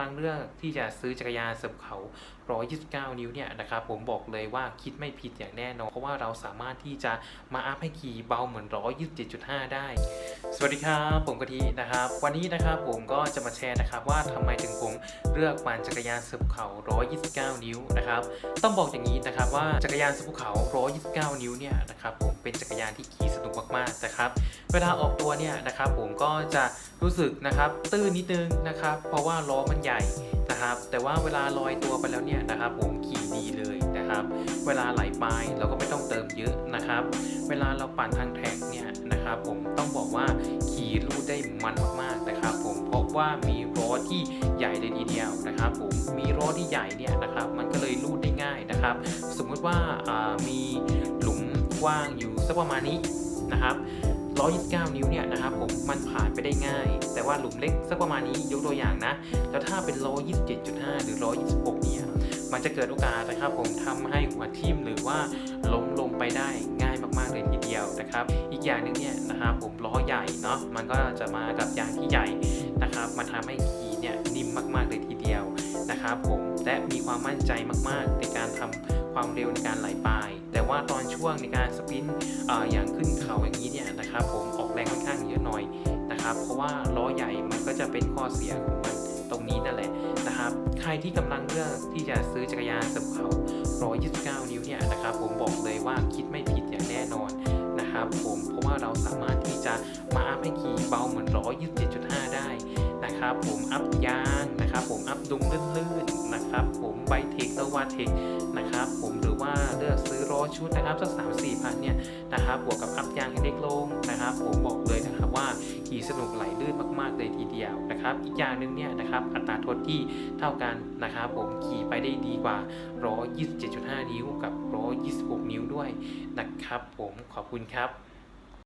ทางเลือกที่จะซื้อจักรยานเสริมเขา 129 นิ้วเนี่ยนะครับผมบอกเลยว่าคิดไม่ผิดอย่างแน่นอน เพราะว่าเราสามารถที่จะมาอัพให้ขี่เบาเหมือน 127.5 ได้ สวัสดีครับผมกะทินะครับ วันนี้นะครับผมก็จะมาแชร์นะครับว่าทำไมถึงผมเลือกปั่นจักรยานเสริมเขา 129 นิ้วนะครับ ต้องบอกอย่างนี้นะครับว่าจักรยานเสริมเขา 129 นิ้วเนี่ยนะครับผมเป็นจักรยานที่ขี่สนุกมากๆนะครับ เวลาออกตัวเนี่ยนะครับผมก็จะรู้สึกนะครับตื้นนิดนึงนะครับ เพราะว่าล้อมันใหญ่นะครับ แต่ว่าเวลาลอยตัวไปแล้วเนี่ยนะครับ ผมขี่ดีเลยนะครับ เวลาไหลไปเราก็ไม่ต้องเติมเยอะนะครับ เวลาเราปั่นทางแท็กเนี่ยนะครับ ผมต้องบอกว่าขี่รูดได้มันมากๆนะครับ ผมเพราะว่ามีล้อที่ใหญ่เลยทีเดียวนะครับ ผมมีล้อที่ใหญ่เนี่ยนะครับ มันก็เลยรูดได้ง่ายนะครับ สมมุติว่ามี กว้างอยู่สักประมาณนี้นะครับ129 นิ้วเนี่ยนะครับผมมันผ่านไปได้ง่าย แต่ว่าหลุมเล็กสักประมาณนี้ยกตัวอย่างนะ แล้วถ้าเป็น 127.5 หรือ 126 เนี่ย มันจะเกิดโอกาสนะครับผมทำให้หัวทิ่มหรือว่าล้มลงไปได้ง่ายมากๆเลยทีเดียวนะครับ อีกอย่างหนึ่งเนี่ยนะครับผมล้อใหญ่เนาะมันก็จะมากับยางที่ใหญ่ และมีความมั่นใจมาก ๆ ในการทำความเร็วในการไหลปลาย แต่ว่าตอนช่วงในการสปินออย่างขึ้นเขาอย่างนี้เนี่ยนะครับผมออกแรงค่อนข้างเยอะหน่อยนะครับ เพราะว่าล้อใหญ่มันก็จะเป็นข้อเสียของมันตรงนี้นั่นแหละนะครับ ใครที่กำลังเลือกที่จะซื้อจักรยานสริมเขา 129 นิ้วเนี่ยนะครับผมบอกเลยว่าคิดไม่ผิดอย่างแน่นอนนะครับผมเพราะว่าเราสามารถที่จะมาอัพให้ขี่เบาเหมือน 127.5 ได้ นะครับ ผมอัพยางนะครับ ผมอัพดุงลื่นๆนะครับ ผมไบเทคตวาเทคนะครับ ผมหรือว่าเลือกซื้อล้อชุดนะครับสักสามสี่พันเนี่ยนะครับบวกกับอัพยางให้เล็กลงนะครับ ผมบอกเลยนะครับว่าขี่สนุกไหลลื่นมากๆเลยทีเดียวนะครับ อีกอย่างหนึ่งเนี่ยนะครับอัตราทดที่เท่ากันนะครับ ผมขี่ไปได้ดีกว่า 127.5 นิ้วกับ 126 นิ้วด้วยนะครับ ผมขอบคุณครับ